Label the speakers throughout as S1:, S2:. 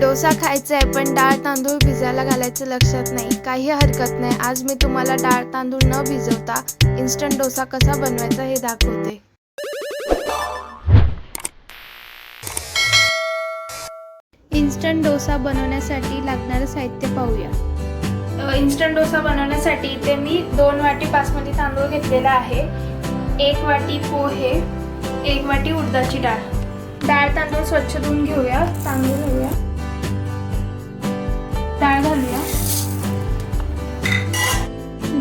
S1: डोसा खायचा आहे पण डाळ तांदूळ भिजायला घालायचं लक्षात नाही. काही हरकत नाही. आज मी तुम्हाला डाळ तांदूळ न भिजवता इन्स्टंट डोसा कसा बनवायचा हे दाखवते. इन्स्टंट डोसा बनवण्यासाठी लागणारं साहित्य पाहूया. इन्स्टंट डोसा बनवण्यासाठी इथे मी दोन वाटी बासमती तांदूळ घेतलेला आहे. एक वाटी पोहे एक वाटी उडदाची डाळ. डाळ तांदूळ स्वच्छ धुवून घेऊया तांदूळ घेऊया डाळ घालूया.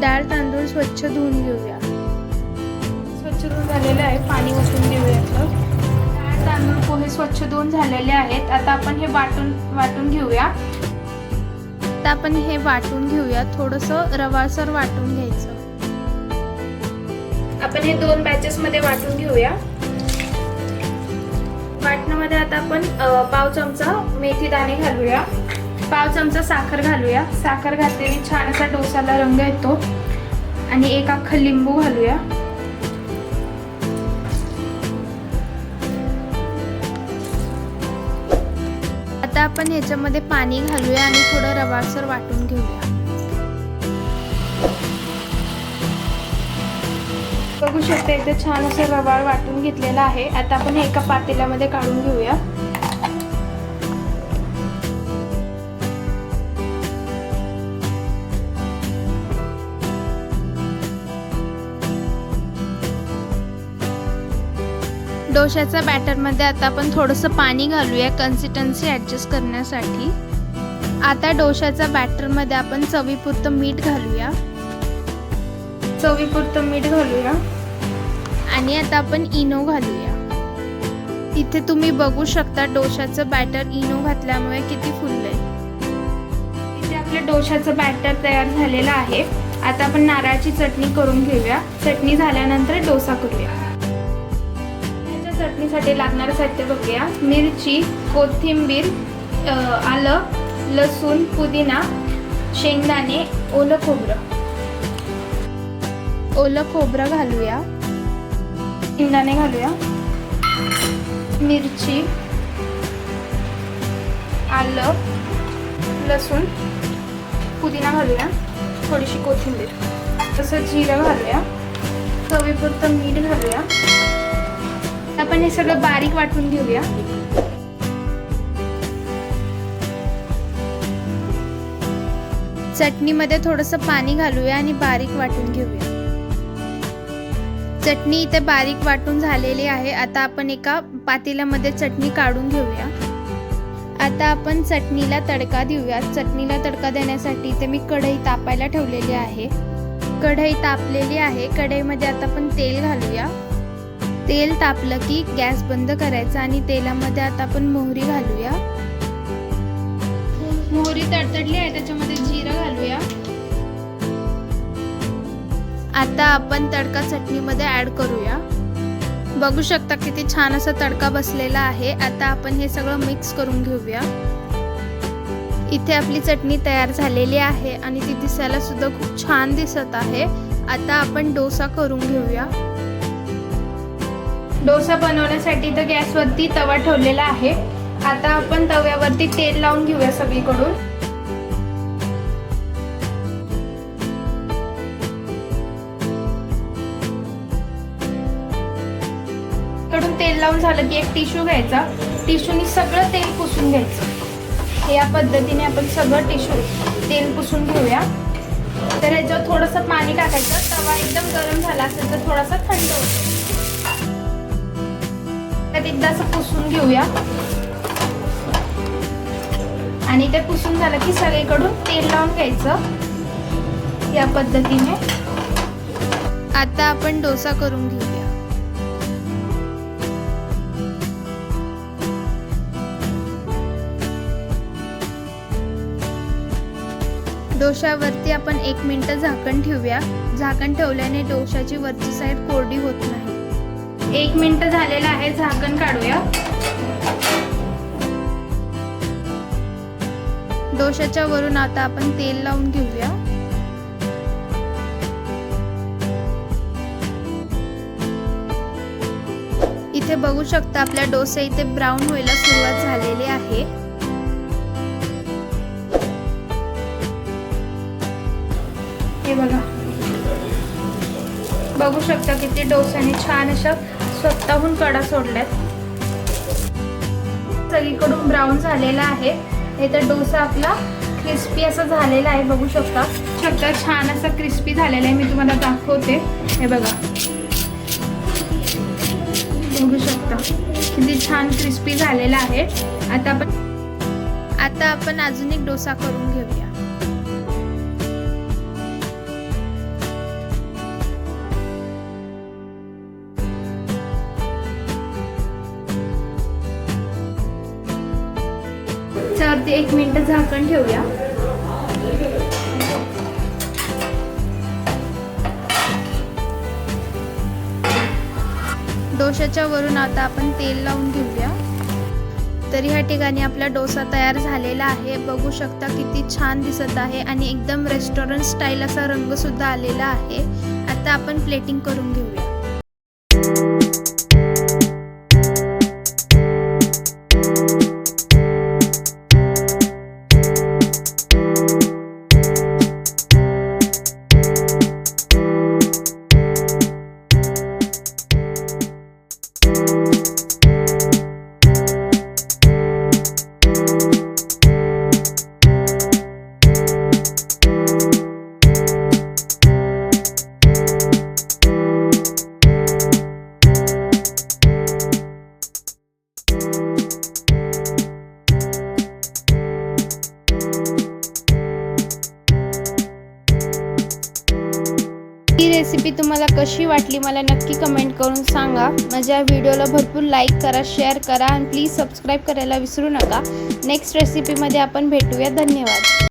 S1: डाळ तांदूळ स्वच्छ धुवून घेऊया. स्वच्छ धुवून झालेलं आहे. पाणी देऊया यातलं. डाळ तांदूळ पोहे स्वच्छ धुवून झालेले आहेत. आता आपण हे वाटून वाटून घेऊया. आता आपण हे वाटून घेऊया. थोडंसं रवाळसर वाटून घ्यायचं. आपण हे दोन बॅचेस मध्ये वाटून घेऊया. वाटणामध्ये आता आपण पाव चमचा मेथी दाणे घालूया. पाव चमचा साखर घालूया. साखर घातलेली छान असा डोसाला रंग येतो. आणि एक अख्खा लिंबू घालूया. आता आपण ह्याच्यामध्ये पाणी घालूया आणि थोडं रवासर वाटून घेऊया. बघू शकता इथे छान असं रवाळ वाटून घेतलेला आहे. आता आपण हे एका पातेल्यामध्ये काढून घेऊया. डोशाच्या बॅटरमध्ये आता आपण थोडंसं पाणी घालूया कन्सिस्टन्सी ॲडजस्ट करण्यासाठी. आता डोशाच्या बॅटरमध्ये आपण चवीपुरतं मीठ घालूया. चवीपुरतं मीठ घालूया. आणि आता आपण इनो घालूया. इथे तुम्ही बघू शकता डोशाचं बॅटर इनो घातल्यामुळे किती फुललंय. इथे आपल्या डोशाचं बॅटर तयार झालेलं आहे. आता आपण नारळाची चटणी करून घेऊया. चटणी झाल्यानंतर डोसा करूया. चटणीसाठी लागणारं साहित्य बघूया. मिरची कोथिंबीर आलं लसूण पुदिना शेंगदाणे ओलं खोबरं. ओलं खोबरं घालूया. शेंगदाणे घालूया. मिरची आलं लसूण पुदिना घालूया. थोडीशी कोथिंबीर. तसं जिरं घालूया. चवीपुरतं मीठ घालूया. आपण हे सगळं बारीक वाटून घेऊया. चटणीमध्ये थोडंसं पाणी घालूया आणि बारीक वाटून घेऊया. चटणी इथे बारीक वाटून झालेली आहे. आता आपण एका पातेल्यामध्ये चटणी काढून घेऊया. आता आपण चटणीला तडका देऊया. चटणीला तडका देण्यासाठी इथे मी कढई तापायला ठेवलेली आहे. कढई तापलेली आहे. कढईमध्ये आता आपण तेल घालूया. तेल तापलं की गॅस बंद करायचा आणि तेलामध्ये आता आपण मोहरी घालूया. मोहरी तडतडली आहे त्याच्यामध्ये जिरं घालूया. आता आपण तडका चटणीमध्ये ॲड करूया. बघू शकता किती छान असा तडका बसलेला आहे. आता आपण हे सगळं मिक्स करून घेऊया. इथे आपली चटणी तयार झालेली आहे आणि ती दिसायला सुद्धा खूप छान दिसत आहे. आता आपण डोसा करून घेऊया. डोसा बनवण्यासाठी तर गॅसवरती तवा ठेवलेला आहे. आता आपण तव्यावरती तेल लावून घेऊया सगळीकडून. कडून तेल लावून झालं की एक टिश्यू घ्यायचा. टिश्यूनी सगळं तेल पुसून घ्यायचं. या पद्धतीने आपण सगळं टिश्यू तेल पुसून घेऊया. तर ह्याच्यावर थोडंसं पाणी टाकायचं. तवा एकदम गरम झाला असेल तर थोडासा थंड होतो. त्यात एकदा असं पुसून घेऊया. आणि ते पुसून झालं की सगळीकडून तेल लावून घ्यायचं या पद्धतीने. आता आपण डोसा करून घेऊया. डोशावरती आपण एक मिनिट झाकण ठेवूया. झाकण ठेवल्याने डोशाची वरची साईड कोरडी होत नाही. एक मिनटं झालेलं आहे झाकण काढूया. डोशाच्या वरून आता आपण तेल लावून घेऊया. इथे बघू शकता आपल्या डोसे इथे ब्राऊन व्हायला सुरुवात झालेली आहे. हे बघा. बघू शकता किती डोस्याने छान अशा स्वतःहून कडा सोडल्यात. सगळीकडून ब्राऊन झालेला आहे. हे तर डोसा आपला क्रिस्पी असा झालेला आहे बघू शकता. शकता छान असा क्रिस्पी झालेला आहे. मी तुम्हाला दाखवते. हे बघा. बघू शकता. किती छान क्रिस्पी झालेला आहे. आता आपण आता आपण अजून एक डोसा करून घेऊया. चार एक मिनिट झाकण ठेवूया. डोशाच्या वरून आता आपण तेल लावून घेऊया. तरी ह्या ठिकाणी आपला डोसा तयार झालेला आहे. बघू शकता किती छान दिसत आहे आणि एकदम रेस्टॉरंट स्टाईल असा रंग सुद्धा आलेला आहे. आता आपण प्लेटिंग करून घेऊया. ही रेसिपी तुम्हाला कशी वाटली मला नक्की कमेंट करून सांगा. माझ्या व्हिडिओला भरपूर लाईक करा शेअर करा आणि प्लीज सबस्क्राईब करायला विसरू नका. नेक्स्ट रेसिपीमध्ये आपण भेटूया. धन्यवाद.